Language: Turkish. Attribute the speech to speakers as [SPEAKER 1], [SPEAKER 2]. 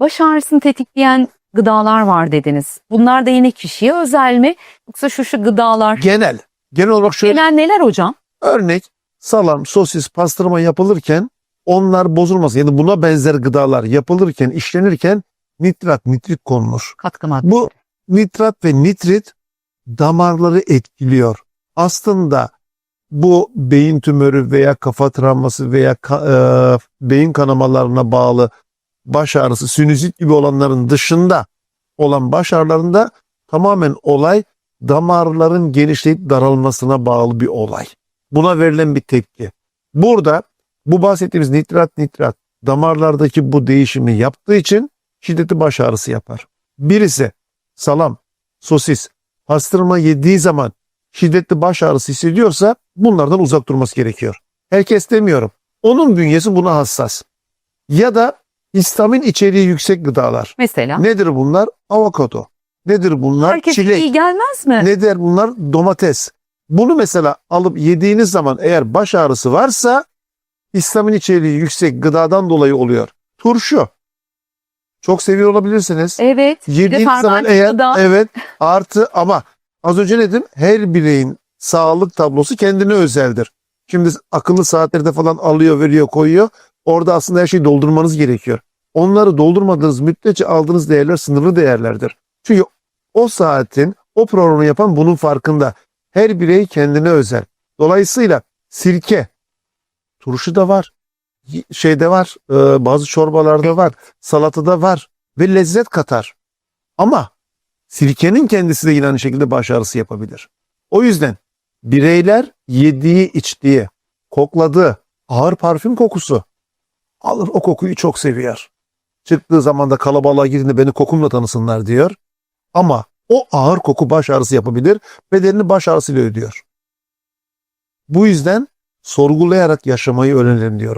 [SPEAKER 1] baş ağrısını tetikleyen gıdalar var dediniz. Bunlar da yine kişiye özel mi? Yoksa şu şu gıdalar.
[SPEAKER 2] Genel. Genel olarak şöyle
[SPEAKER 1] Genel neler hocam?
[SPEAKER 2] örnek salam, sosis, pastırma yapılırken onlar bozulmasın. Yani buna benzer gıdalar yapılırken, işlenirken nitrat, nitrit konulur.
[SPEAKER 1] Katkı madde.
[SPEAKER 2] Bu nitrat ve nitrit damarları etkiliyor. Aslında bu beyin tümörü veya kafa travması veya ka- e, beyin kanamalarına bağlı baş ağrısı, sinüzit gibi olanların dışında olan baş ağrılarında tamamen olay damarların genişleyip daralmasına bağlı bir olay. Buna verilen bir tepki. Burada bu bahsettiğimiz nitrat nitrat damarlardaki bu değişimi yaptığı için şiddetli baş ağrısı yapar. Birisi salam, sosis, pastırma yediği zaman şiddetli baş ağrısı hissediyorsa bunlardan uzak durması gerekiyor. Herkes demiyorum. Onun bünyesi buna hassas. Ya da histamin içeriği yüksek gıdalar.
[SPEAKER 1] Mesela.
[SPEAKER 2] Nedir bunlar? Avokado. Nedir bunlar?
[SPEAKER 1] Herkes
[SPEAKER 2] Çilek.
[SPEAKER 1] iyi gelmez mi?
[SPEAKER 2] Nedir bunlar? Domates. Bunu mesela alıp yediğiniz zaman eğer baş ağrısı varsa histamin içeriği yüksek gıdadan dolayı oluyor. Turşu. Çok seviyor olabilirsiniz.
[SPEAKER 1] Evet.
[SPEAKER 2] Yediğiniz zaman eğer
[SPEAKER 1] gıda.
[SPEAKER 2] evet artı ama az önce ne dedim? Her bireyin sağlık tablosu kendine özeldir. Şimdi akıllı saatlerde falan alıyor, veriyor, koyuyor. Orada aslında her şeyi doldurmanız gerekiyor. Onları doldurmadığınız müddetçe aldığınız değerler sınırlı değerlerdir. Çünkü o saatin, o programı yapan bunun farkında. Her birey kendine özel. Dolayısıyla sirke, turşu da var, şeyde var, e, bazı çorbalarda var, salatada var ve lezzet katar. Ama sirkenin kendisi de yine aynı şekilde baş ağrısı yapabilir. O yüzden bireyler yediği, içtiği, kokladığı ağır parfüm kokusu alır o kokuyu çok seviyor. Çıktığı zaman da kalabalığa girdiğinde beni kokumla tanısınlar diyor. Ama o ağır koku baş ağrısı yapabilir. Bedelini baş ağrısıyla ödüyor. Bu yüzden sorgulayarak yaşamayı öğrenelim diyorum.